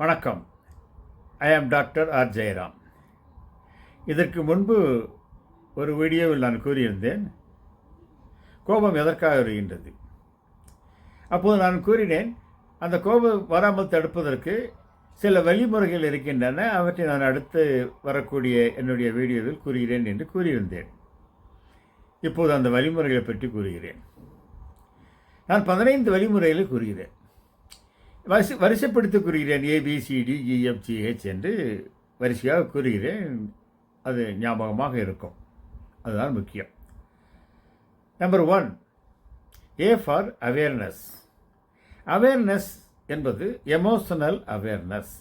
வணக்கம். ஐ ஆம் doctor R Jayaram இதற்கு முன்பு ஒரு வீடியோவில் நான் கூறியிருந்தேன் கோபம் எதற்காக வருகின்றது? அப்போது நான் கூறினேன் அந்த கோபம் வராமல் தடுப்பதற்கு சில வழிமுறைகள் இருக்கின்றன அவற்றை நான் அடுத்து வரக்கூடிய என்னுடைய வீடியோவில் கூறுகிறேன் என்று கூறியிருந்தேன். இப்போது அந்த வழிமுறைகளை பற்றி கூறுகிறேன். நான் பதினைந்து வழிமுறைகளை கூறுகிறேன். வரிசை வரிசைப்படுத்தி கூறுகிறேன். ஏபிசிடி இஎஃப்ஜிஹெச் e, என்று வரிசையாக கூறுகிறேன். அது ஞாபகமாக இருக்கும். அதுதான் முக்கியம். Number one A for awareness awareness என்பது எமோஷனல் அவேர்னஸ்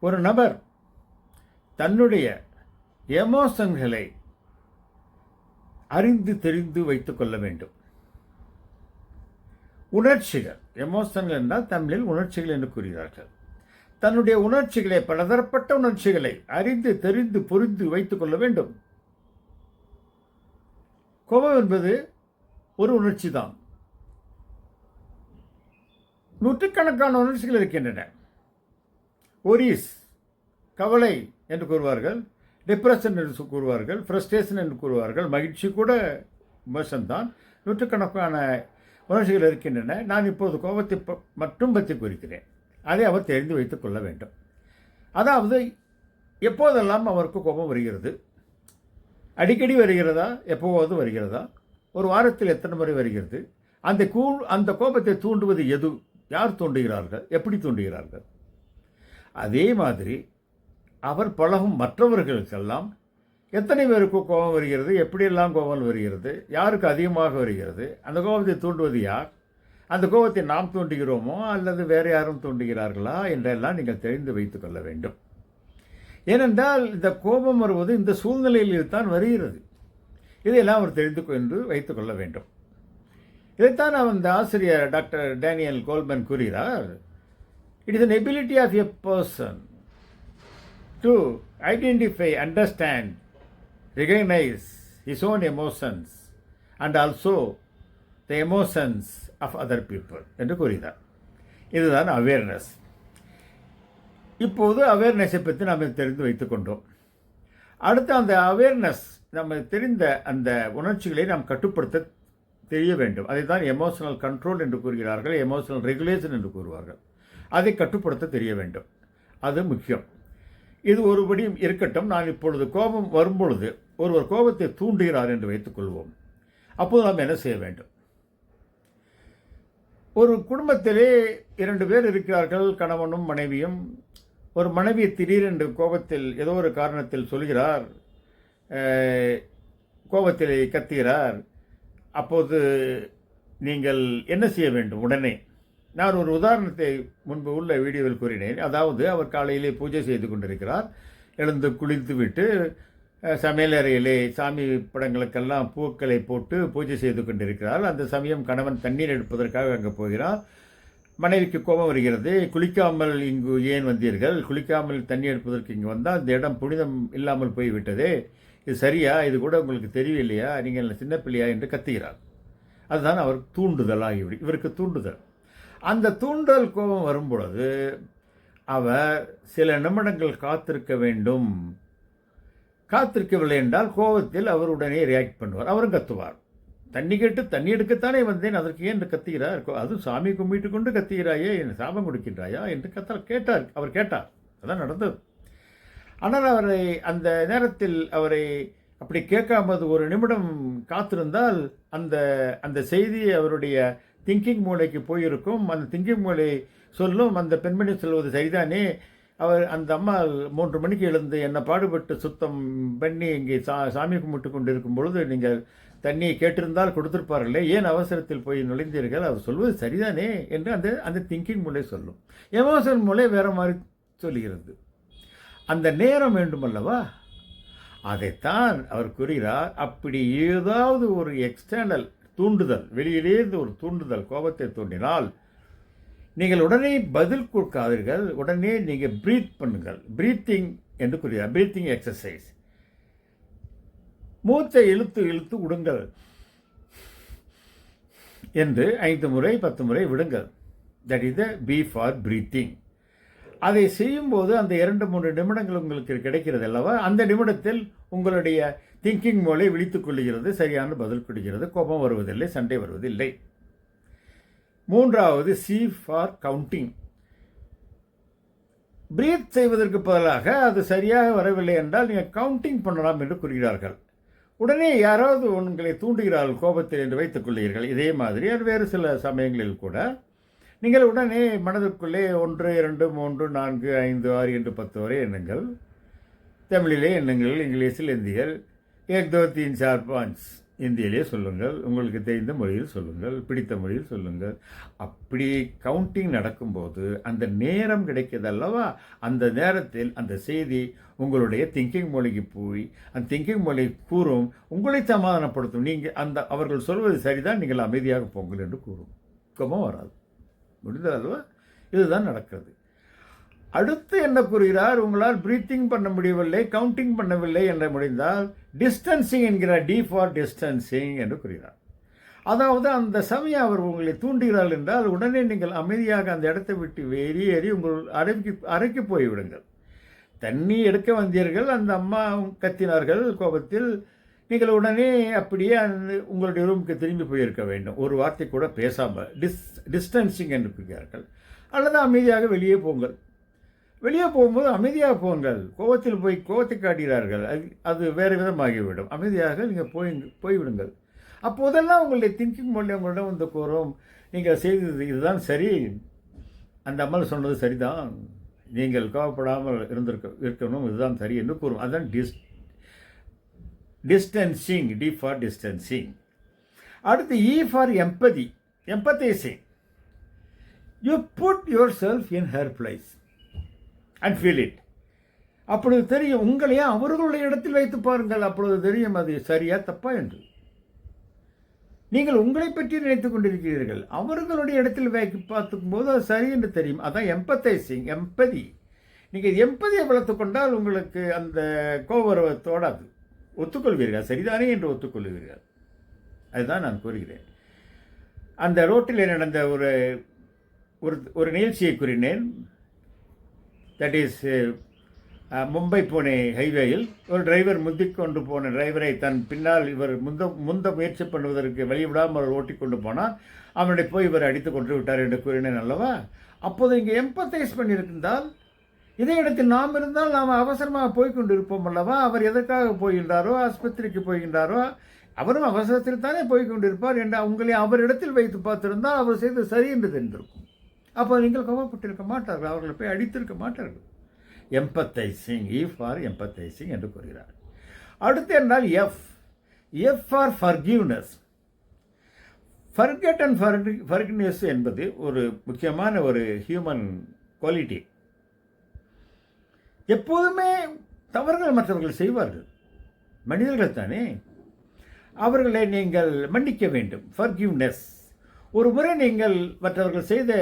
ஒரு நபர் தன்னுடைய எமோஷன்களை அறிந்து தெரிந்து வைத்துக்கொள்ள வேண்டும். உணர்ச்சிகள். எமோஷன்கள் என்றால் தமிழில் உணர்ச்சிகள் என்று கூறுகிறார்கள். தன்னுடைய உணர்ச்சிகளை பலதரப்பட்ட உணர்ச்சிகளை அறிந்து தெரிந்து புரிந்து வைத்துக் கொள்ள வேண்டும். கோபம் என்பது ஒரு உணர்ச்சி தான். நூற்றுக்கணக்கான உணர்ச்சிகள் இருக்கின்றன. ஒரிஸ் கவலை என்று கூறுவார்கள். டிப்ரெஷன் என்று கூறுவார்கள். ஃப்ரஸ்ட்ரேஷன் என்று கூறுவார்கள். மகிழ்ச்சி கூட எமோஷன் தான். நூற்றுக்கணக்கான உணர்ச்சிகள் இருக்கின்றன. நான் இப்போது கோபத்தை ப- மட்டும் பற்றி குறிக்கிறேன் அதை அவர் தெரிந்து வைத்துக் கொள்ள வேண்டும். அதாவது எப்போதெல்லாம் அவருக்கு கோபம் வருகிறது? அடிக்கடி வருகிறதா? எப்போவாவது வருகிறதா? ஒரு வாரத்தில் எத்தனை முறை வருகிறது? அந்த கூ அந்த கோபத்தை தூண்டுவது எது? யார் தூண்டுகிறார்கள்? எப்படி தூண்டுகிறார்கள்? அதே மாதிரி அவர் பழகும் மற்றவர்களுக்கெல்லாம் எத்தனை பேருக்கு கோபம் வருகிறது? எப்படியெல்லாம் கோபம் வருகிறது? யாருக்கு அதிகமாக வருகிறது? அந்த கோபத்தை தூண்டுவது யார்? அந்த கோபத்தை நாம் தூண்டுகிறோமோ அல்லது வேறு யாரும் தூண்டுகிறார்களா என்றெல்லாம் நீங்கள் தெரிந்து வைத்து கொள்ள வேண்டும். ஏனென்றால் இந்த கோபம் வருவது இந்த சூழ்நிலையில் தான் வருகிறது. இதையெல்லாம் அவர் தெரிந்து கொண்டு வைத்து கொள்ள வேண்டும். இதைத்தான் அந்த ஆசிரியர் டாக்டர் டேனியல் கோல்மன் கூறுகிறார். It is an ability of a person to identify understand recognize his own emotions and also the emotions of other people என்று கூறினார். இதுதான் அவேர்னஸ் இப்போது அவேர்னஸை பற்றி நாம் தெரிந்து வைத்து கொண்டோம். அடுத்து அந்த அவேர்னஸ் நம்ம தெரிந்த அந்த உணர்ச்சிகளை நாம் கட்டுப்படுத்த தெரிய வேண்டும். அதை தான் எமோஷனல் கண்ட்ரோல் என்று கூறுகிறார்கள் எமோஷனல் ரெகுலேஷன் என்று கூறுவார்கள். அதை கட்டுப்படுத்த தெரிய வேண்டும். அது முக்கியம். இது ஒருபடி இருக்கட்டும். நான் இப்பொழுது கோபம் வரும்பொழுது ஒருவர் கோபத்தை தூண்டுகிறார் என்று வைத்துக்கொள்வோம். அப்போது நாம் என்ன செய்ய வேண்டும்? ஒரு குடும்பத்திலே இரண்டு பேர் இருக்கிறார்கள் கணவனும் மனைவியும். ஒரு மனைவி திடீரென்று கோபத்தில் ஏதோ ஒரு காரணத்தில் சொல்கிறார் கோபத்தில் கத்துகிறார். அப்போது நீங்கள் என்ன செய்ய வேண்டும்? உடனே நான் ஒரு உதாரணத்தை முன்பு உள்ள வீடியோவில் கூறினேன். அதாவது அவர் காலையிலே பூஜை செய்து கொண்டிருக்கிறார். எழுந்து குளித்துவிட்டு சமையலறையிலே சாமி படங்களுக்கெல்லாம் பூக்களை போட்டு பூஜை செய்து கொண்டிருக்கிறார். அந்த சமயம் கணவன் தண்ணீர் எடுப்பதற்காக அங்கே போகிறார். மனைவிக்கு கோபம் வருகிறது. குளிக்காமல் இங்கு ஏன் வந்தீர்கள்? குளிக்காமல் தண்ணி எடுப்பதற்கு இங்கு வந்தால் இந்த இடம் புனிதம் இல்லாமல் போய்விட்டதே. இது சரியா? இது கூட உங்களுக்கு தெரியவில்லையா? நீங்கள் சின்ன பிள்ளையா? என்று கத்துகிறார். அதுதான் அவர் தூண்டுதல் ஆகிவிடு இவருக்கு தூண்டுதல். அந்த தூண்டல் கோபம் வரும்பொழுது அவர் சில நிமிடங்கள் காத்திருக்க வேண்டும். காத்திருக்கவில்லை என்றால் கோபத்தில் அவர் உடனே ரியாக்ட் பண்ணுவார். அவரும் கத்துவார். தண்ணி கேட்டு தண்ணி எடுக்கத்தானே வந்தேன். அதற்கு ஏன் என்று கத்துகிறார்? அதுவும் சாமி கும்பிட்டு கொண்டு கத்துகிறாயே. என் சாபம் கொடுக்கின்றாயா? என்று கத்தார் கேட்டார். அவர் கேட்டார். அதான் நடந்தது. ஆனால் அவரை அந்த நேரத்தில் அவரை அப்படி கேட்காமது ஒரு நிமிடம் காத்திருந்தால் அந்த அந்த செய்தியை அவருடைய திங்கிங் மூளைக்கு போயிருக்கும். அந்த திங்கிங் மூளை சொல்லும் அந்த பெண்மணி சொல்வது சரிதானே? அவர் அந்த அம்மா மூன்று மணிக்கு எழுந்து என்னை பாடுபட்டு சுத்தம் பண்ணி இங்கே சா சாமி கும்பிட்டு கொண்டு இருக்கும் பொழுது நீங்கள் தண்ணியை கேட்டிருந்தால் கொடுத்துருப்பார்களே ஏன் அவசரத்தில் போய் நுழைந்தீர்கள்? அவர் சொல்வது சரிதானே? என்று அந்த அந்த திங்கிங் மூளை சொல்லும். எமோஷன் மூளை வேறு மாதிரி சொல்லுகிறது அந்த நேரம் வேண்டுமல்லவா? அதைத்தான் அவர் கூறுகிறார். அப்படி ஏதாவது ஒரு எக்ஸ்டர்னல் தூண்டுதல் வெளியிலேருந்து ஒரு தூண்டுதல் கோபத்தை தூண்டினால் நீங்கள் உடனே பதில் கொடுக்காதீர்கள். உடனே நீங்கள் ப்ரீத் பண்ணுங்கள். ப்ரீத்திங் என்று கூறுகிறார். ப்ரீத்திங் எக்ஸசைஸ் மூச்சை இழுத்து இழுத்து விடுங்கள் என்று ஐந்து முறை பத்து முறை விடுங்கள். That is the B for breathing அதை செய்யும்போது அந்த இரண்டு மூன்று நிமிடங்கள் உங்களுக்கு கிடைக்கிறது அல்லவா? அந்த நிமிடத்தில் உங்களுடைய திங்கிங் மூளை விழித்துக் கொள்ளுகிறது சரியான பதில் கொடுக்கிறது கோபம் வருவதில்லை சண்டை வருவதில்லை. மூன்றாவது சி ஃபார் கவுண்டிங் பிரீத் செய்வதற்கு பதிலாக அது சரியாக வரவில்லை என்றால் நீங்கள் கவுண்டிங் பண்ணலாம் என்று கூறுகிறார்கள். உடனே யாராவது உங்களை தூண்டுகிறார்கள் கோபத்தில் என்று வைத்துக் கொள்கிறீர்கள் இதே மாதிரி அது வேறு சில சமயங்களில் கூட. நீங்கள் உடனே மனதிற்குள்ளே ஒன்று இரண்டு மூன்று நான்கு ஐந்து ஆறு என்று பத்து வரை எண்ணுங்கள். தமிழிலே எண்ணுங்கள் இங்கிலீஷில் இந்தியல் ஏக் தோ தீன் சார் பாஞ்ச் இந்தியிலே சொல்லுங்கள் உங்களுக்கு தெரிந்த மொழியில் சொல்லுங்கள் பிடித்த மொழியில் சொல்லுங்கள். அப்படி கவுண்டிங் நடக்கும்போது அந்த நேரம் கிடைக்கிறது அல்லவா? அந்த நேரத்தில் அந்த செய்தி உங்களுடைய திங்கிங் மொழிக்கு போய் அந்த திங்கிங் மொழி கூறும் உங்களை சமாதானப்படுத்தும். நீங்கள் அந்த அவர்கள் சொல்வது சரிதான் நீங்கள் அமைதியாக போங்கள் என்று கூறும். துக்கமும் வராது. முடிந்தது அல்லவா? இதுதான் நடக்கிறது. அடுத்து என்ன கூறுகிறார்? உங்களால் பிரீத்திங் பண்ண முடியவில்லை கவுண்டிங் பண்ணவில்லை என்று முடிந்தால் டிஸ்டன்சிங் என்கிறார் டி ஃபார் டிஸ்டன்சிங் என்று கூறுகிறார். அதாவது அந்த சமயம் அவர் உங்களை தூண்டுகிறார் என்றால் உடனே நீங்கள் அமைதியாக அந்த இடத்தை விட்டு வெளியேறி உங்கள் அறைக்கு அறைக்கு போய்விடுங்கள். தண்ணி எடுக்க வந்தீர்கள் அந்த அம்மா கத்தினார்கள் கோபத்தில். நீங்கள் உடனே அப்படியே அந்த உங்களுடைய ரூமுக்கு திரும்பி போயிருக்க வேண்டும். ஒரு வார்த்தை கூட பேசாமல் டிஸ் டிஸ்டன்சிங் என்று கூறுகிறார்கள். அல்லது அமைதியாக வெளியே போங்கள். வெளியே போகும்போது அமைதியாக போங்கள். கோவத்தில் போய் கோவத்தை காட்டுகிறார்கள். அது அது வேறு விதமாகிவிடும். அமைதியாக நீங்கள் போய் போய்விடுங்கள். அப்போதெல்லாம் உங்களுடைய திங்கிங் மொழி உங்களிடம் வந்து கூறும். நீங்கள் செய்தது இதுதான் சரி. அந்த அம்மல் சொன்னது சரிதான். நீங்கள் கோவப்படாமல் இருந்திருக்க இருக்கணும். இதுதான் சரி என்று கூறும். அதுதான் dis distancing D for distancing அடுத்து E for empathy empathizing you put your self in her place and feel it அப்பொழுது தெரியும் உங்களையே அவர்களுடைய இடத்தில் வைத்து பாருங்கள். அப்பொழுது தெரியும் அது சரியா தப்பா என்று. நீங்கள் உங்களை பற்றி நினைத்து கொண்டிருக்கிறீர்கள். அவர்களுடைய இடத்தில் வைத்து பார்த்துக்கும் போது அது சரி என்று தெரியும். அதான் எம்பத்தைசிங் எம்பதி நீங்கள் எம்பதியை வளர்த்து கொண்டால் உங்களுக்கு அந்த கோபுரவை தோடாது ஒத்துக்கொள்வீர்கள். சரிதானே என்று ஒத்துக்கொள்வீர்கள். அதுதான் நான் கூறுகிறேன். அந்த ரோட்டில் நடந்த ஒரு ஒரு ஒரு நிகழ்ச்சியை கூறினேன். தட் இஸ் மும்பை புனே ஹைவேயில் ஒரு டிரைவர் முந்திக்கொண்டு போன டிரைவரை தன் பின்னால் இவர் முந்த முந்த முயற்சி பண்ணுவதற்கு வெளிவிடாமல் ஓட்டி கொண்டு போனால் அவனுடைய போய் இவர் அடித்து கொண்டு விட்டார் என்று கூறினேன் அல்லவா? அப்போது இங்கே எம்பத்தைஸ் பண்ணியிருந்தால் இதே இடத்தில் நாம் இருந்தால் நாம் அவசரமாக போய்கொண்டு இருப்போம் அல்லவா? அவர் எதற்காக போகின்றாரோ ஆஸ்பத்திரிக்கு போகின்றாரோ அவரும் அவசரத்தில் தானே போய்கொண்டிருப்பார் என்று உங்களை அவரிடத்தில் வைத்து பார்த்திருந்தால் அவர் செய்தது சரி என்று தெரிந்திருக்கும். அப்போ நீங்கள் கோபப்பட்டிருக்க மாட்டார்கள் அவர்களை போய் அடித்திருக்க மாட்டார்கள். Empathising E e for empathising என்று கூறுகிறார். அடுத்து என்றால் F F for forgiveness forget and forgiveness என்பது ஒரு முக்கியமான ஒரு ஹியூமன் குவாலிட்டி எப்போதுமே தவறுகள் மற்றவர்கள் செய்வார்கள். மனிதர்கள் தானே? அவர்களை நீங்கள் மன்னிக்க வேண்டும். ஃபர்கிவ்னஸ் ஒரு முறை நீங்கள் மற்றவர்கள் செய்த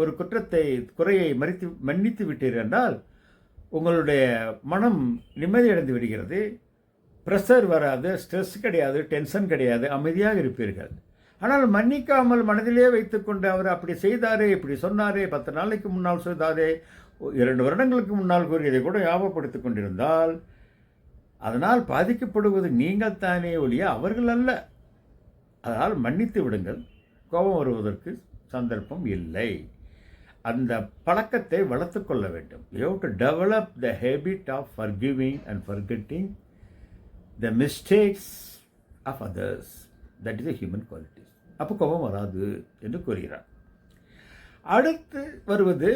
ஒரு குற்றத்தை குறையை மறித்து மன்னித்து விட்டீர்கள் என்றால் உங்களுடைய மனம் நிம்மதியடைந்து விடுகிறது. ப்ரெஷர் வராது ஸ்ட்ரெஸ் கிடையாது டென்ஷன் கிடையாது அமைதியாக இருப்பீர்கள். ஆனால் மன்னிக்காமல் மனதிலே வைத்துக்கொண்டு அவர் அப்படி செய்தாரே இப்படி சொன்னாரே பத்து நாளைக்கு முன்னால் செய்தாரே இரண்டு வருடங்களுக்கு முன்னால் கூறியதை கூட ஞாபகப்படுத்திக் கொண்டிருந்தால் அதனால் பாதிக்கப்படுவது நீங்கள் தானே ஒழிய அவர்கள் அல்ல. அதனால் மன்னித்து விடுங்கள். கோபம் வருவதற்கு சந்தர்ப்பம் இல்லை. அந்த பழக்கத்தை வளர்த்து கொள்ள வேண்டும். You to develop the habit of forgiving and forgetting the mistakes of others that is a human qualities அப்போ கோபம் வராது என்று கூறுகிறார். அடுத்து வருவது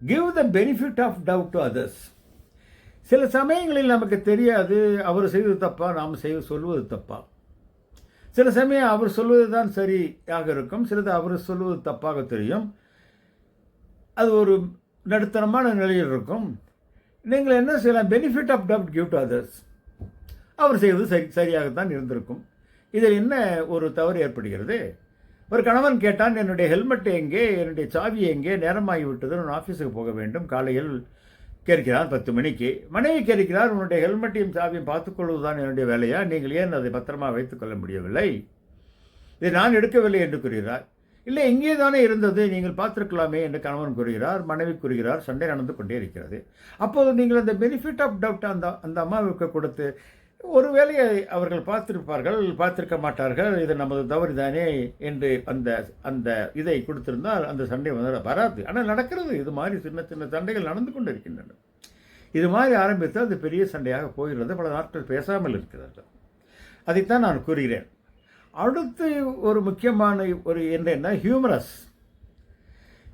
give the benefit of doubt to others சில சமயங்களில் நமக்கு தெரியாது அவர் செய்வது தப்பா நாம் செய்வது சொல்வது தப்பா. சில சமயம் அவர் சொல்வது தான் சரியாக இருக்கும் சிலது அவர் சொல்வது தப்பாக தெரியும். அது ஒரு நடுத்தரமான நிலையில் இருக்கும். நீங்கள் என்ன செய்யலாம்? Benefit of doubt give to others அவர் செய்வது சரி சரியாகத்தான் இருந்திருக்கும். இதில் என்ன ஒரு தவறு ஏற்படுகிறது? ஒரு கணவன் கேட்டான் என்னுடைய ஹெல்மெட் எங்கே? என்னுடைய சாவி எங்கே? நேரமாகிவிட்டது. நான் ஆஃபீஸுக்கு போக வேண்டும். காலையில் கேட்கிறான் பத்து மணிக்கு. மனைவி கேட்கிறார் உன்னுடைய ஹெல்மெட்டையும் சாவியும் பார்த்துக்கொள்வதுதான் என்னுடைய வேலையா? நீங்கள் ஏன் அதை பத்திரமா வைத்துக்கொள்ள முடியவில்லை? இதை நான் எடுக்கவில்லை என்று கூறுகிறார். இல்லை எங்கே தானே இருந்தது. நீங்கள் பார்த்திருக்கலாமே என்று கணவன் கூறுகிறார். மனைவி கூறுகிறார் சண்டை நடந்து கொண்டே இருக்கிறது. அப்போது நீங்கள் அந்த பெனிஃபிட் ஆஃப் டவுட் அந்த அந்த அம்மாவுக்கு கொடுத்து ஒரு வேலையை அவர்கள் பார்த்திருப்பார்கள் பார்த்திருக்க மாட்டார்கள். இது நமது தவறு தானே என்று அந்த அந்த இதை கொடுத்திருந்தால் அந்த சண்டை வந்து வராது. ஆனால் நடக்கிறது. இது மாதிரி சின்ன சின்ன சண்டைகள் நடந்து கொண்டு இருக்கின்றன இது மாதிரி ஆரம்பித்தால் அது பெரிய சண்டையாக போகிறது பல நாட்கள் பேசாமல் இருக்கிறார்கள். அதைத்தான் நான் கூறுகிறேன். அடுத்து ஒரு முக்கியமான ஒரு என்னன்னா ஹியூமரஸ்.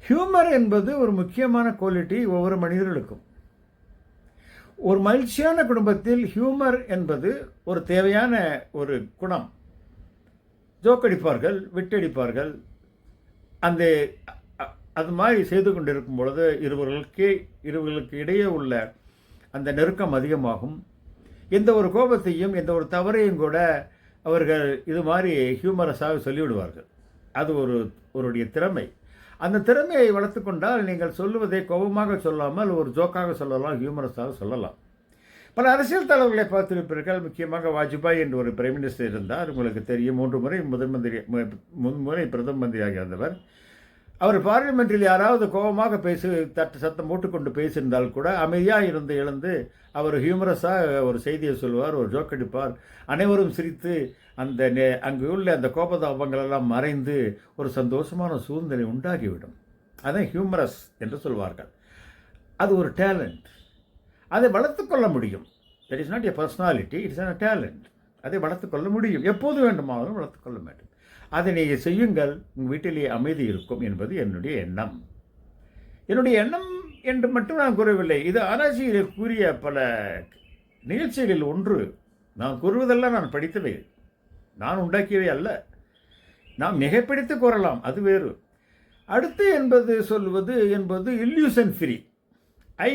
ஹியூமர் என்பது ஒரு முக்கியமான குவாலிட்டி ஒவ்வொரு மனிதர்களுக்கும். ஒரு மகிழ்ச்சியான குடும்பத்தில் ஹியூமர் என்பது ஒரு தேவையான ஒரு குணம். ஜோக்கடிப்பார்கள் விட்டடிப்பார்கள். அந்த அது மாதிரி செய்து கொண்டிருக்கும் பொழுது இருவர்களுக்கே இருவர்களுக்கு இடையே உள்ள அந்த நெருக்கம் அதிகமாகும். எந்த ஒரு கோபத்தையும் எந்த ஒரு தவறையும் கூட அவர்கள் இது மாதிரி ஹியூமரஸாக சொல்லிவிடுவார்கள். அது ஒரு ஒருடைய திறமை. அந்த திறமையை வளர்த்து கொண்டால் நீங்கள் சொல்லுவதை கோபமாக சொல்லாமல் ஒரு ஜோக்காக சொல்லலாம் ஹியூமரஸாக சொல்லலாம். பல அரசியல் தலைவர்களை பார்த்திருப்பீர்கள். முக்கியமாக வாஜ்பாய் என்று ஒரு பிரைம் மினிஸ்டர் இருந்தார். உங்களுக்கு தெரியும் மூன்று முறை முதன் மந்திரி மு- முன்முறை பிரதம மந்திரியாக இருந்தவர். அவர் பார்லிமெண்ட்டில் யாராவது கோபமாக பேசி தட்டு சத்தம் போட்டுக்கொண்டு பேசியிருந்தால் கூட அமைதியாக இருந்து எழுந்து அவர் ஹியூமரஸாக ஒரு செய்தியை சொல்வார் ஒரு ஜோக் அடிப்பார். அனைவரும் சிரித்து அந்த நே- அங்கு உள்ள அந்த கோபதாபங்களெல்லாம் மறைந்து ஒரு சந்தோஷமான சூழ்நிலை உண்டாகிவிடும். அதான் ஹியூமரஸ் என்று சொல்வார்கள். அது ஒரு டேலண்ட் அதை வளர்த்துக்கொள்ள முடியும். That is not a personality it's a talent அதை வளர்த்துக்கொள்ள முடியும். எப்போது வேண்டுமானாலும் வளர்த்துக்கொள்ள வேண்டும். அதை நீங்கள் செய்யுங்கள். உங்கள் வீட்டிலேயே அமைதி இருக்கும் என்பது என்னுடைய எண்ணம். என்னுடைய எண்ணம் என்று மட்டும் நான் கூறவில்லை. இது ஆராய்ச்சியில் கூறிய பல நிகழ்ச்சிகளில் ஒன்று. நான் கூறுவதெல்லாம் நான் படித்தவை. நான் உண்டாக்கியவை அல்ல. நாம் மிகைப்பிடித்து கூறலாம் அது வேறு. அடுத்து என்பது சொல்வது என்பது இல்யூசன் ஃப்ரீ ஐ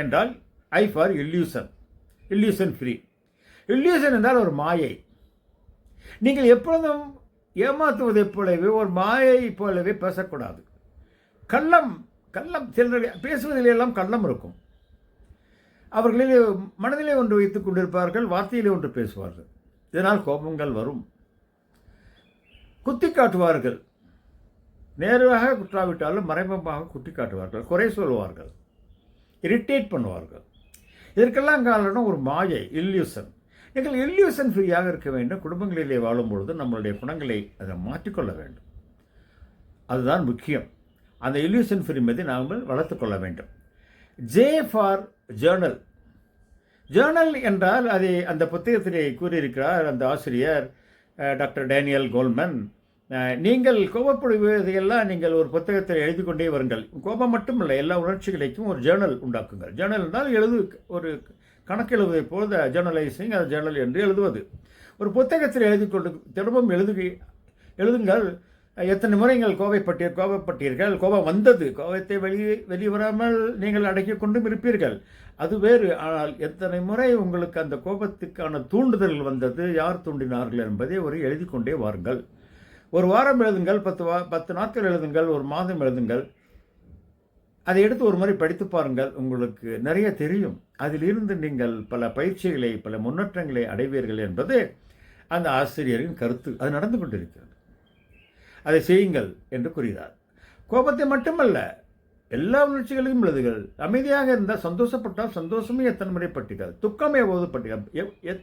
என்றால் I for illusion illusion free illusion என்றால் ஒரு மாயை. நீங்கள் எப்பொழுதும் ஏமாற்றுவதைப் போலவே ஒரு மாயை போலவே பேசக்கூடாது. கள்ளம் கள்ளம் சிலர் பேசுவதில் எல்லாம் கள்ளம் இருக்கும். அவர்களில் மனதிலே ஒன்று வைத்துக் கொண்டிருப்பார்கள் வார்த்தையிலே ஒன்று பேசுவார்கள். இதனால் கோபங்கள் வரும். குத்தி காட்டுவார்கள். நேராக குற்றாவிட்டாலும் மறைமுகமாக குத்தி காட்டுவார்கள். குறை சொல்வார்கள் இரிட்டேட் பண்ணுவார்கள். இதற்கெல்லாம் காரணம் ஒரு மாயை இல்யூசன் நீங்கள் இல்யூசன் ஃப்ரீயாக இருக்க வேண்டும். குடும்பங்களிலே வாழும் பொழுது நம்மளுடைய குணங்களை அதை மாற்றிக்கொள்ள வேண்டும். அதுதான் முக்கியம். அந்த இல்யூசன் ஃப்ரீ மீது நாம் வளர்த்துக்கொள்ள வேண்டும். ஜே ஃபார் ஜேர்னல் ஜேர்னல் என்றால் அதை அந்த புத்தகத்திலே கூறியிருக்கிறார் அந்த ஆசிரியர் டாக்டர் டேனியல் கோல்மன். நீங்கள் கோபப்படுவதையெல்லாம் நீங்கள் ஒரு புத்தகத்தில் எழுதி கொண்டே வருங்கள். கோபம் மட்டும் இல்லை எல்லா உணர்ச்சிகளுக்கும் ஒரு ஜேர்னல் உண்டாக்குங்கள். ஜேர்னல் என்றால் எழுது ஒரு கணக்கு எழுதுவதை போல ஜேர்னலைசிங் அது ஜேர்னல் என்று எழுதுவது. ஒரு புத்தகத்தில் எழுதி கொண்டு திரும்பவும் எழுதுகி எழுதுங்கள் எத்தனை முறை நீங்கள் கோபப்பட்டீர் கோபப்பட்டீர்கள்? கோபம் வந்தது. கோபத்தை வெளியே வெளிவராமல் நீங்கள் அடக்கிக் கொண்டும் இருப்பீர்கள். அது வேறு. ஆனால் எத்தனை முறை உங்களுக்கு அந்த கோபத்துக்கான தூண்டுதல் வந்தது? யார் தூண்டினார்கள் என்பதை ஒரு எழுதி கொண்டே வாருங்கள். ஒரு வாரம் எழுதுங்கள் பத்து வா பத்து நாட்கள் எழுதுங்கள் ஒரு மாதம் எழுதுங்கள். அதை எடுத்து ஒரு முறை படித்து பாருங்கள். உங்களுக்கு நிறைய தெரியும். அதிலிருந்து நீங்கள் பல பயிற்சிகளை பல முன்னேற்றங்களை அடைவீர்கள் என்பது அந்த ஆசிரியரின் கருத்து. அது நடந்து கொண்டிருக்கிறது. அதை செய்யுங்கள் என்று கூறுகிறார் கோபத்தை மட்டுமல்ல எல்லா உணர்ச்சிகளையும் எழுதுகள் அமைதியாக இருந்தால் சந்தோஷப்பட்டால் சந்தோஷமே எத்தனை முறை பட்டுகள் துக்கமே போது பட்டுகள்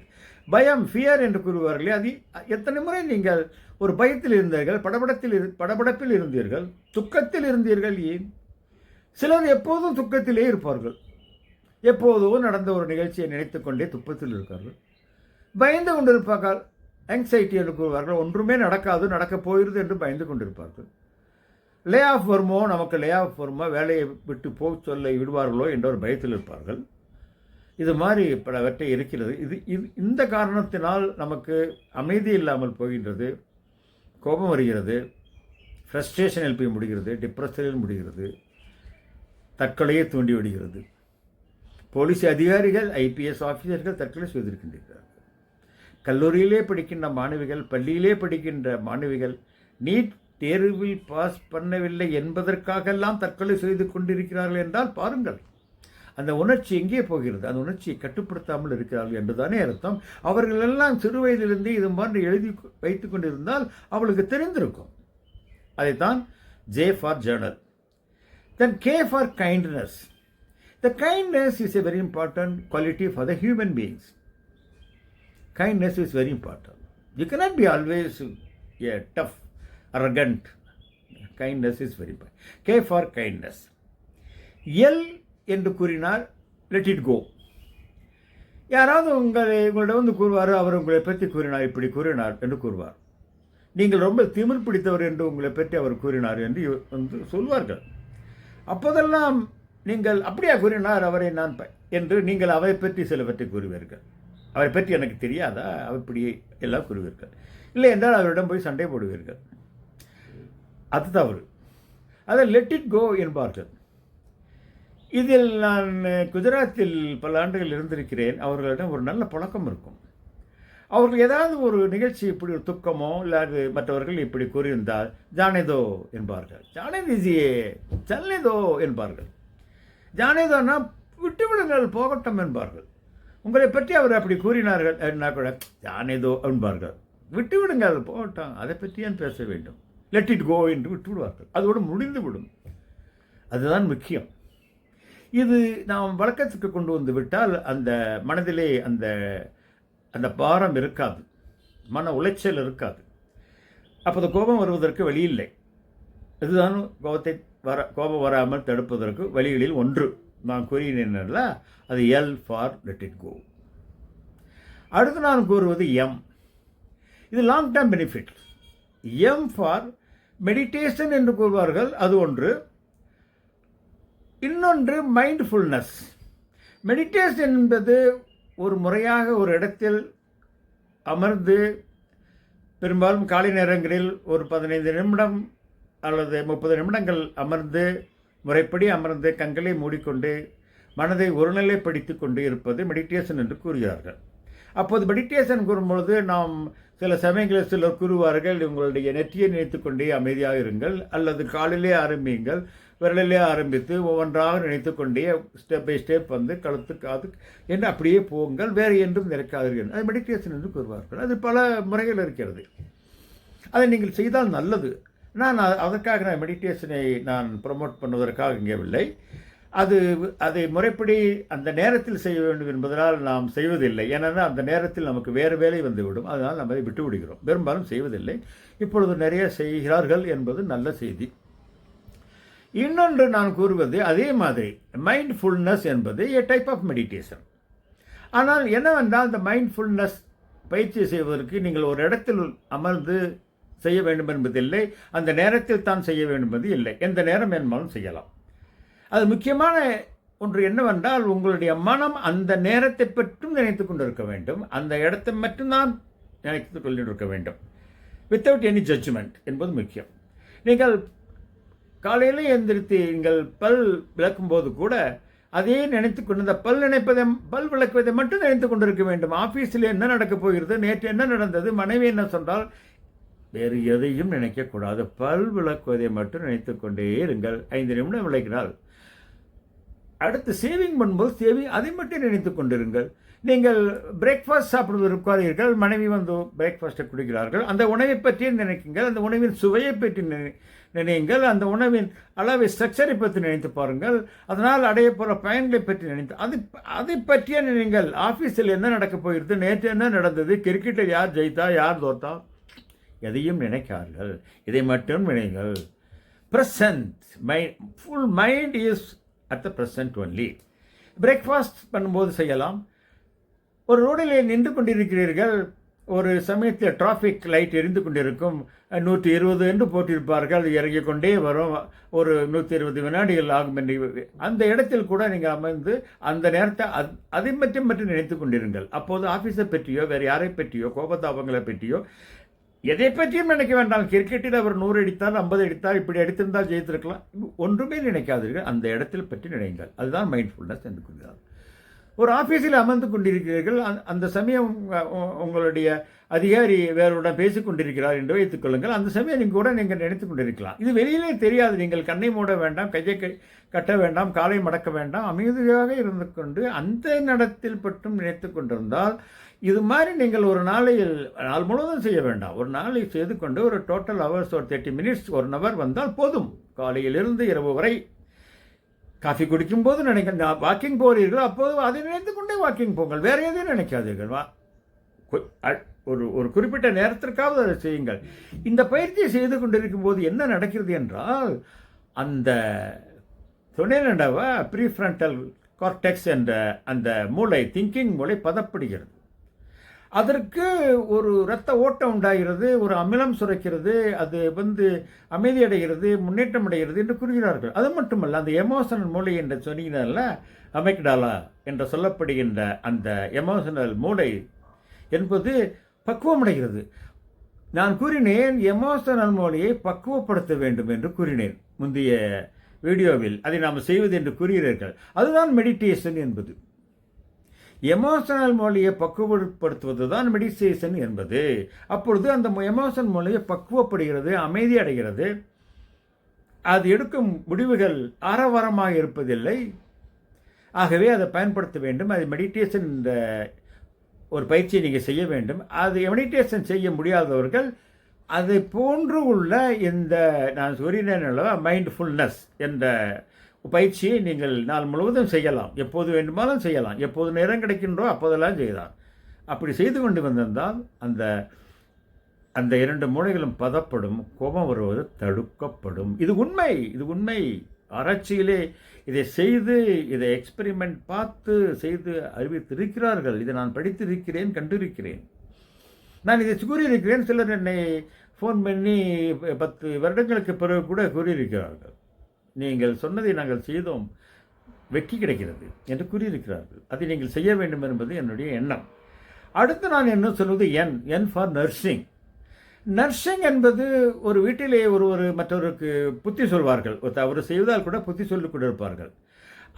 பயம் ஃபியர் என்று கூறுவார்களே அது எத்தனை முறை நீங்கள் ஒரு பயத்தில் இருந்தீர்கள் படபடத்தில் இரு படபடப்பில் இருந்தீர்கள் துக்கத்தில் இருந்தீர்கள் ஏன்? சிலர் எப்போதும் துக்கத்திலே இருப்பார்கள். எப்போதோ நடந்த ஒரு நிகழ்ச்சியை நினைத்து கொண்டே துக்கத்தில் இருக்கார்கள். பயந்து கொண்டிருப்பார்கள். ஆங்ஸைட்டி என்று ஒன்றுமே நடக்காது நடக்கப் போகிறது என்று பயந்து கொண்டிருப்பார்கள். லே ஆஃப் வருமோ? நமக்கு லே ஆஃப் வருமோ? வேலையை விட்டு போக சொல்ல விடுவார்களோ என்ற ஒரு பயத்தில் இருப்பார்கள். இது மாதிரி பலவற்றை இருக்கிறது. இது இது இந்த காரணத்தினால் நமக்கு அமைதி இல்லாமல் போகின்றது கோபம் வருகிறது ஃப்ரஸ்ட்ரேஷனில் போய் முடிகிறது டிப்ரெஷனில் முடிகிறது தற்கொலையை தூண்டி விடுகிறது. போலீஸ் அதிகாரிகள் ஐபிஎஸ் ஆஃபீஸர்கள் தற்கொலை செய்திருக்கின்றனர் கல்லூரியிலே படிக்கின்ற மாணவிகள் பள்ளியிலே படிக்கின்ற மாணவிகள் நீட் தேர்வில் பாஸ் பண்ணவில்லை என்பதற்காகெல்லாம் தற்கொலை செய்து கொண்டிருக்கிறார்கள் என்றால் பாருங்கள். அந்த உணர்ச்சி எங்கே போகிறது? அந்த உணர்ச்சியை கட்டுப்படுத்தாமல் இருக்கிறார்கள் என்றுதானே அர்த்தம். அவர்கள் எல்லாம் சிறு வயதிலிருந்து இது மாதிரி எழுதி வைத்து கொண்டிருந்தால் அவளுக்கு தெரிந்திருக்கும். அதைத்தான் J for journal then K for kindness the kindness is a very important quality for the human beings kindness is very important. You cannot be always a tough, arrogant. Kindness is very important. K for kindness. L என்று கூறினார் let it கோ யாராவது உங்களை உங்களிடம் வந்து கூறுவார் அவர் உங்களை பற்றி கூறினார் இப்படி கூறினார் என்று கூறுவார் நீங்கள் ரொம்ப திமிர் பிடித்தவர் என்று உங்களை பற்றி அவர் கூறினார் என்று வந்து சொல்வார்கள் அப்போதெல்லாம் நீங்கள் அப்படியா கூறினார் அவரை நான் என்று நீங்கள் அவரை பற்றி சிலவற்றை கூறுவீர்கள் அவரை பற்றி எனக்கு தெரியாதா? அப்படி எல்லாம் கூறுவீர்கள். இல்லை என்றால் அவரிடம் போய் சண்டை போடுவீர்கள். அது தவறு. அதை லெட் இட் கோ என்பார்கள். இதில் நான் குஜராத்தில் பல ஆண்டுகள் இருந்திருக்கிறேன். அவர்களிடம் ஒரு நல்ல பழக்கம் இருக்கும். அவர்கள் ஏதாவது ஒரு நிகழ்ச்சி இப்படி ஒரு துக்கமோ இல்லாது மற்றவர்கள் இப்படி கூறியிருந்தால் ஜானேதோ என்பார்கள். ஜானேதிஜியே ஜல்லேதோ என்பார்கள். ஜானேதோன்னா விட்டுவிடுங்கள் போகட்டும் என்பார்கள். உங்களை பற்றி அவர் அப்படி கூறினார்கள் என்ன கூட ஜானேதோ என்பார்கள் விட்டுவிடுங்கள் போகட்டும் அதை பற்றி ஏன் பேச வேண்டும்? லெட் இட் கோ என்று விட்டு விடுவார்கள் அதோடு முடிந்து விடும் அதுதான் முக்கியம். இது நாம் வழக்கத்துக்கு கொண்டு வந்து விட்டால் அந்த மனதிலே அந்த அந்த பாரம் இருக்காது. மன உளைச்சல் இருக்காது. அப்போது கோபம் வருவதற்கு வழி இல்லை. இதுதான் கோபத்தை வர கோபம் வராமல் தடுப்பதற்கு வழிகளில் ஒன்று. நான் கூறினேன்ல அது L for let it go அடுத்து நான் கூறுவது எம் இது long term benefit M for meditation என்று கூறுவார்கள் அது ஒன்று. இன்னொன்று மைண்ட்ஃபுல்னஸ் மெடிடேஷன் என்பது ஒரு முறையாக ஒரு இடத்தில் அமர்ந்து பெரும்பாலும் காலை நேரங்களில் ஒரு பதினைந்து நிமிடம் அல்லது முப்பது நிமிடங்கள் அமர்ந்து முறைப்படி அமர்ந்து கண்களை மூடிக்கொண்டு மனதை ஒருநிலைப்படுத்தி கொண்டு இருப்பது மெடிடேஷன் என்று கூறுகிறார்கள். அப்போது மெடிடேஷன் கூறும்பொழுது நாம் சில சமயங்களில் சிலர் கூறுவார்கள் உங்களுடைய நெற்றியை நினைத்துக்கொண்டே அமைதியாக இருங்கள் அல்லது காலிலே ஆரம்பியுங்கள் விரலிலே ஆரம்பித்து ஒவ்வொன்றாக நினைத்துக்கொண்டே ஸ்டெப் பை ஸ்டெப் வந்து கழுத்து காது என்று அப்படியே போங்கள் வேறு என்றும் நினைக்காதீர்கள் அது மெடிடேஷன் என்று கூறுவார்கள். அது பல முறைகள் இருக்கிறது. அதை நீங்கள் செய்தால் நல்லது. நான் அதற்காக நான் மெடிடேஷனை நான் ப்ரொமோட் பண்ணுவதற்காக இங்கே இல்லை. அது அதை முறைப்படி அந்த நேரத்தில் செய்ய வேண்டும் என்பதனால் நாம் செய்வதில்லை. ஏன்னா அந்த நேரத்தில் நமக்கு வேறு வேலை வந்துவிடும். அதனால் நம்ம அதை விட்டு விடுகிறோம். பெரும்பாலும் செய்வதில்லை. இப்பொழுது நிறைய செய்கிறார்கள் என்பது நல்ல செய்தி. இன்னொன்று நான் கூறுவது அதே மாதிரி மைண்ட்ஃபுல்னஸ் என்பது ஏ டைப் ஆஃப் மெடிடேஷன் ஆனால் என்னவென்றால் இந்த மைண்ட்ஃபுல்னஸ் பயிற்சி செய்வதற்கு நீங்கள் ஒரு இடத்தில் அமர்ந்து செய்ய வேண்டும் என்பது இல்லை. அந்த நேரத்தில் தான் செய்ய வேண்டும் என்பது இல்லை. எந்த நேரம் வேணுமாலும் செய்யலாம். அது முக்கியமான ஒன்று என்னவென்றால் உங்களுடைய மனம் அந்த நேரத்தை பற்றும் நினைத்து கொண்டிருக்க வேண்டும். அந்த இடத்தை மட்டும்தான் நினைத்து கொண்டிருக்க வேண்டும். வித்தவுட் எனி ஜட்ஜ்மெண்ட் என்பது முக்கியம். நீங்கள் காலையில் எந்திரித்து நீங்கள் பல் விளக்கும்போது கூட அதையே நினைத்து கொண்டு இந்த பல் நினைப்பதை பல் விளக்குவதை மட்டும் நினைத்து கொண்டிருக்க வேண்டும். ஆஃபீஸில் என்ன நடக்கப் போகிறது? நேற்று என்ன நடந்தது? மனைவி என்ன சொன்னால் வேறு எதையும் நினைக்கக்கூடாது. பல் விளக்குவதை மட்டும் நினைத்து கொண்டே இருங்கள். ஐந்து நிமிடம் விளக்கினால். அடுத்து சேவிங் பண்ணும்போது சேவிங் அதை மட்டும் நினைத்து கொண்டிருங்கள். நீங்கள் பிரேக்ஃபாஸ்ட் சாப்பிடுவது உட்காரீர்கள் மனைவி வந்து பிரேக்ஃபாஸ்ட்டை குடிக்கிறார்கள். அந்த உணவை பற்றியும் நினைக்குங்கள். அந்த உணவின் சுவையை பற்றி நினை நினையுங்கள். அந்த உணவின் அளவை ஸ்ட்ரக்சரை பற்றி நினைத்து பாருங்கள். அதனால் அடைய போகிற பயன்களை பற்றி நினைத்து அது அதை பற்றியே நினைங்கள் ஆஃபீஸில் என்ன நடக்க போகிறது? நேற்று என்ன நடந்தது? கிரிக்கெட்டில் யார் ஜெயித்தா? யார் தோத்தா? எதையும் நினைக்கார்கள் இதை மட்டும் நினைங்கள். Present my full mind is at the present only breakfast பண்ணும்போது செய்யலாம். ஒரு ரோடில் நின்று கொண்டிருக்கிறீர்கள். ஒரு சமயத்தில் டிராஃபிக் லைட் எரிந்து கொண்டிருக்கும். நூற்றி இருபது என்று போட்டிருப்பார்கள். இறங்கி கொண்டே வரும். ஒரு நூற்றி இருபது வினாடிகள் ஆகும் என்று. அந்த இடத்தில் கூட நீங்கள் அமர்ந்து அந்த நேரத்தை அத் அதை மட்டும் மட்டும் நினைத்து கொண்டிருங்கள். அப்போது ஆஃபீஸை பற்றியோ வேறு யாரை பற்றியோ கோபதாபங்களை பற்றியோ எதை பற்றியும் நினைக்க வேண்டாம். கிரிக்கெட்டில் அவர் நூறு அடித்தார் ஐம்பது அடித்தார் இப்படி அடித்திருந்தால் ஜெயித்திருக்கலாம். ஒன்றுமே நினைக்காதீர்கள். அந்த இடத்தில் பற்றி நினைங்கள் அதுதான் மைண்ட்ஃபுல்னஸ் என்று கூறுகிறார். ஒரு ஆஃபீஸில் அமர்ந்து கொண்டிருக்கிறீர்கள். அந்த- அந்த சமயம் உங்களுடைய அதிகாரி வேறோட பேசிக்கொண்டிருக்கிறார் என்று வைத்துக் கொள்ளுங்கள். அந்த சமயம் நீங்கள் கூட நீங்கள் நினைத்து கொண்டிருக்கலாம். இது வெளியிலே தெரியாது. நீங்கள் கண்ணை மூட வேண்டாம் கையை கை கட்ட வேண்டாம் காலை மடக்க வேண்டாம். அமைதியாக இருந்து கொண்டு அந்த நடத்தில் மட்டும் நினைத்து கொண்டிருந்தால் இது மாதிரி நீங்கள் ஒரு நாளையில் நாள் முழுவதும் செய்ய வேண்டாம். ஒரு நாளை செய்து கொண்டு ஒரு டோட்டல் ஹவர்ஸ் ஒரு தேர்ட்டி மினிட்ஸ் ஒரு ஹவர் வந்தால் போதும். காலையிலிருந்து இரவு வரை காஃபி குடிக்கும்போது நினைக்க வாக்கிங் போகிறீர்கள் அப்போது அதை நினைத்து கொண்டே வாக்கிங் போங்கள். வேறு எதையும் நினைக்காதீர்கள். வா கு- அ- ஒரு ஒரு குறிப்பிட்ட நேரத்திற்காவது அதை செய்யுங்கள். இந்த பயிற்சியை செய்து கொண்டிருக்கும் போது என்ன நடக்கிறது என்றால் அந்த சொன்னேன்டவா ப்ரீஃப்ரண்டல் கார்டெக்ஸ் என்ற அந்த மூளை திங்கிங் மூளை பதப்படுகிறது. அதற்கு ஒரு இரத்த ஓட்டம் உண்டாகிறது ஒரு அமிலம் சுரக்கிறது அது வந்து அமைதியடைகிறது முன்னேற்றம் அடைகிறது என்று கூறுகிறார்கள். அது மட்டுமல்ல அந்த எமோஷனல் மூளை என்று சொன்னீங்கல்ல அமைக்டாலா என்று சொல்லப்படுகின்ற அந்த எமோஷனல் மூளை என்பது பக்குவமடைகிறது. நான் கூறினேன் எமோஷனல் மூளையை பக்குவப்படுத்த வேண்டும் என்று கூறினேன் முந்தைய வீடியோவில். அதை நாம் செய்வது என்று கூறுகிறீர்கள். அதுதான் மெடிடேஷன் என்பது. எமோஷனல் மொழியை பக்குவப்படுத்துவது தான் மெடிசேஷன் என்பது. அப்பொழுது அந்த எமோஷன் மொழியை பக்குவப்படுகிறது அமைதி அடைகிறது. அது எடுக்கும் முடிவுகள் ஆரவாரமாக இருப்பதில்லை. ஆகவே அதை பயன்படுத்த வேண்டும். அது மெடிடேஷன் இந்த ஒரு பயிற்சியை நீங்கள் செய்ய வேண்டும். அது மெடிடேஷன் செய்ய முடியாதவர்கள் அதை போன்று உள்ள இந்த நான் சொல்லினேன் மைண்ட்ஃபுல்னஸ் என்ற பயிற்சியை நீங்கள் நாள் முழுவதும் செய்யலாம். எப்போது வேண்டுமானாலும் செய்யலாம். எப்போது நேரம் கிடைக்கின்றோ அப்போதெல்லாம் செய்யலாம். அப்படி செய்து கொண்டு வந்திருந்தால் அந்த அந்த இரண்டு மூளைகளும் பதப்படும் கோபம் வருவது தடுக்கப்படும். இது உண்மை இது உண்மை. ஆராய்ச்சியிலே இதை செய்து இதை எக்ஸ்பெரிமெண்ட் பார்த்து செய்து அறிவித்திருக்கிறார்கள். இதை நான் படித்திருக்கிறேன் கண்டிருக்கிறேன். நான் இதை கூறியிருக்கிறேன். சிலர் என்னை ஃபோன் பண்ணி பத்து வருடங்களுக்கு பிறகு கூட கூறியிருக்கிறார்கள். நீங்கள் சொன்னதை நாங்கள் செய்தோம். வெற்றி கிடைக்கிறது என்று கூறியிருக்கிறார்கள். அதை நீங்கள் செய்ய வேண்டும் என்பது என்னுடைய எண்ணம். அடுத்து நான் என்ன சொல்வது? N N for nursing nursing என்பது ஒரு வீட்டிலே ஒருவர் மற்றவருக்கு புத்தி சொல்வார்கள். ஒரு தவறு செய்வதால் கூட புத்தி சொல்லிக் கொண்டிருப்பார்கள்.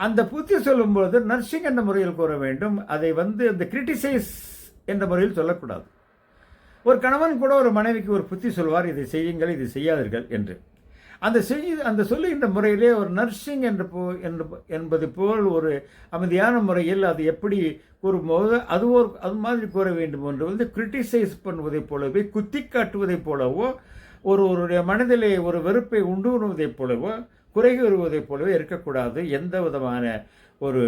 அந்த புத்தி சொல்லும்போது நர்சிங் என்ற முறையில் கூற வேண்டும். அதை வந்து அந்த கிரிட்டிசைஸ் என்ற முறையில் சொல்லக்கூடாது. ஒரு கணவன் கூட ஒரு மனைவிக்கு ஒரு புத்தி சொல்வார். இதை செய்யுங்கள் இதை செய்யாதீர்கள் என்று. அந்த செய்ய அந்த சொல்லுகின்ற முறையிலே ஒரு நர்சிங் என்ற போ என்று- என்பது போல் ஒரு அமைதியான முறையில் அது எப்படி கூறும்போது அது ஒரு அது மாதிரி கூற வேண்டும் என்று வந்து கிரிட்டிசைஸ் பண்ணுவதைப் போலவே குத்தி காட்டுவதைப் போலவோ ஒரு ஒருடைய மனதிலே ஒரு வெறுப்பை உண்டு வருவதைப் போலவோ குறை வருவதைப் போலவே இருக்கக்கூடாது. எந்த விதமான ஒரு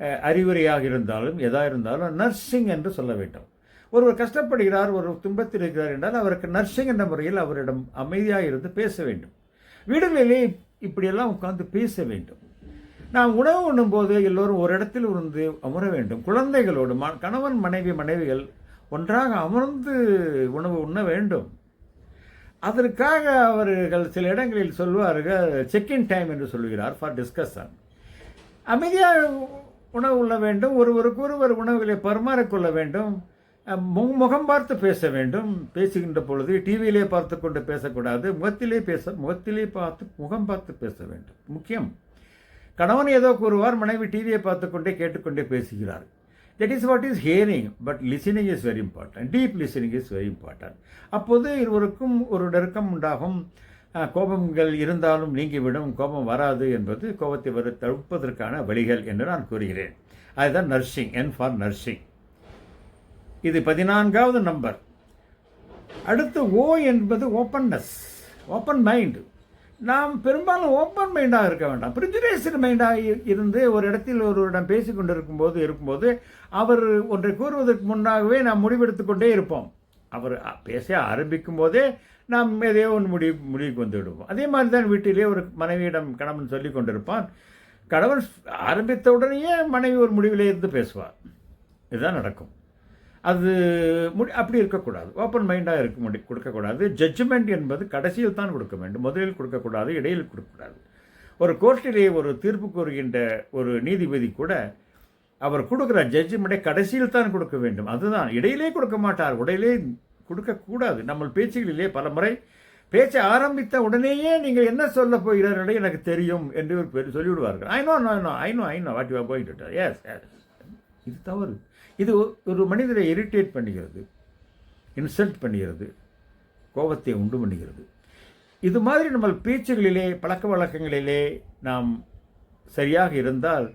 அறிவுரையாக இருந்தாலும் எதாக இருந்தாலும் நர்சிங் என்று சொல்ல வேண்டும். ஒருவர் கஷ்டப்படுகிறார் ஒரு துன்பத்தில் இருக்கிறார் என்றால் அவருக்கு நர்சிங் என்ற முறையில் அவரிடம் அமைதியாக இருந்து பேச வேண்டும். வீடுகளிலே இப்படியெல்லாம் உட்காந்து பேச வேண்டும். நாம் உணவு உண்ணும்போது எல்லோரும் ஒரு இடத்தில் இருந்து அமர வேண்டும். குழந்தைகளோடு ம- கணவன் மனைவி மனைவிகள் ஒன்றாக அமர்ந்து உணவு உண்ண வேண்டும். அதற்காக அவர்கள் சில இடங்களில் சொல்வார்கள் செக்இன் டைம் என்று சொல்கிறார் ஃபார் டிஸ்கஷன் அமைதியாக உணவு உண்ண வேண்டும். ஒருவருக்கு ஒருவர் உணவுகளை பரிமாறிக்கொள்ள வேண்டும். முகம் பார்த்து பேச வேண்டும். பேசுகின்ற பொழுது டிவியிலே பார்த்து கொண்டு பேசக்கூடாது. முகத்திலே பேச முகத்திலே பார்த்து முகம் பார்த்து பேச வேண்டும். முக்கியம். கணவன் ஏதோ கூறுவார் மனைவி டிவியை பார்த்து கொண்டே கேட்டுக்கொண்டே பேசுகிறார். That is what is hearing but listening is very important deep listening is very important அப்போது இருவருக்கும் ஒரு நெருக்கம் உண்டாகும். கோபங்கள் இருந்தாலும் நீங்கிவிடும். கோபம் வராது என்பது கோபத்தை வர தடுப்பதற்கான வழிகள் என்று நான் கூறுகிறேன். அதுதான் நர்சிங் என் ஃபார் நர்சிங் இது பதினான்காவது நம்பர். அடுத்து ஓ என்பது ஓப்பன்னஸ் ஓப்பன் மைண்டு நாம் பெரும்பாலும் ஓப்பன் மைண்டாக இருக்க வேண்டாம். ப்ரிஜுடேஸ்டு மைண்டாக இருந்து ஒரு இடத்தில் ஒருவரிடம் பேசி கொண்டிருக்கும்போது இருக்கும்போது அவர் ஒன்றை கூறுவதற்கு முன்னாகவே நாம் முடிவெடுத்து கொண்டே இருப்போம். அவர் பேச ஆரம்பிக்கும் போதே நாம் எதையோ ஒன்று முடிவு முடிவுக்கு வந்து விடுவோம். அதே மாதிரி தான் வீட்டிலே ஒரு மனைவியிடம் கணவன் சொல்லி கொண்டிருப்பான். கணவன் ஆரம்பித்த உடனேயே மனைவி ஒரு முடிவிலே இருந்து பேசுவார். இதுதான் நடக்கும். அது முடி அப்படி இருக்கக்கூடாது. ஓப்பன் மைண்டாக இருக்க முடி கொடுக்கக்கூடாது. ஜட்ஜ்மெண்ட் என்பது கடைசியில் தான் கொடுக்க வேண்டும். முதலில் கொடுக்கக்கூடாது இடையில் கொடுக்கக்கூடாது. ஒரு கோர்ட்டிலே ஒரு தீர்ப்பு கூறுகின்ற ஒரு நீதிபதி கூட அவர் கொடுக்குற ஜட்ஜ்மெண்ட்டை கடைசியில் தான் கொடுக்க வேண்டும். அதுதான். இடையிலே கொடுக்க மாட்டார். உடையிலே கொடுக்கக்கூடாது. நம்ம பேச்சுகளிலே பல முறை பேச்சை ஆரம்பித்த உடனேயே நீங்கள் என்ன சொல்ல போகிறீர்கள் எனக்கு தெரியும் என்று ஒரு பேர் சொல்லிவிடுவார்கள். I know no no I know I know what you are going to yes yes இது தவறு. இது ஒரு மனிதரை இரிட்டேட் பண்ணுகிறது இன்சல்ட் பண்ணுகிறது கோபத்தை உண்டு பண்ணுகிறது. இது மாதிரி நம்ம பேச்சுகளிலே பழக்க வழக்கங்களிலே நாம் சரியாக இருந்தால்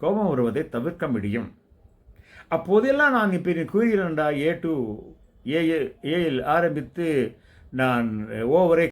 கோபம் வருவதை தவிர்க்க முடியும். அப்போதெல்லாம் நான் இப்போ கூறுகிறேன்டா ஏ டு ஏ ஏயில் ஆரம்பித்து நான் ஓவரே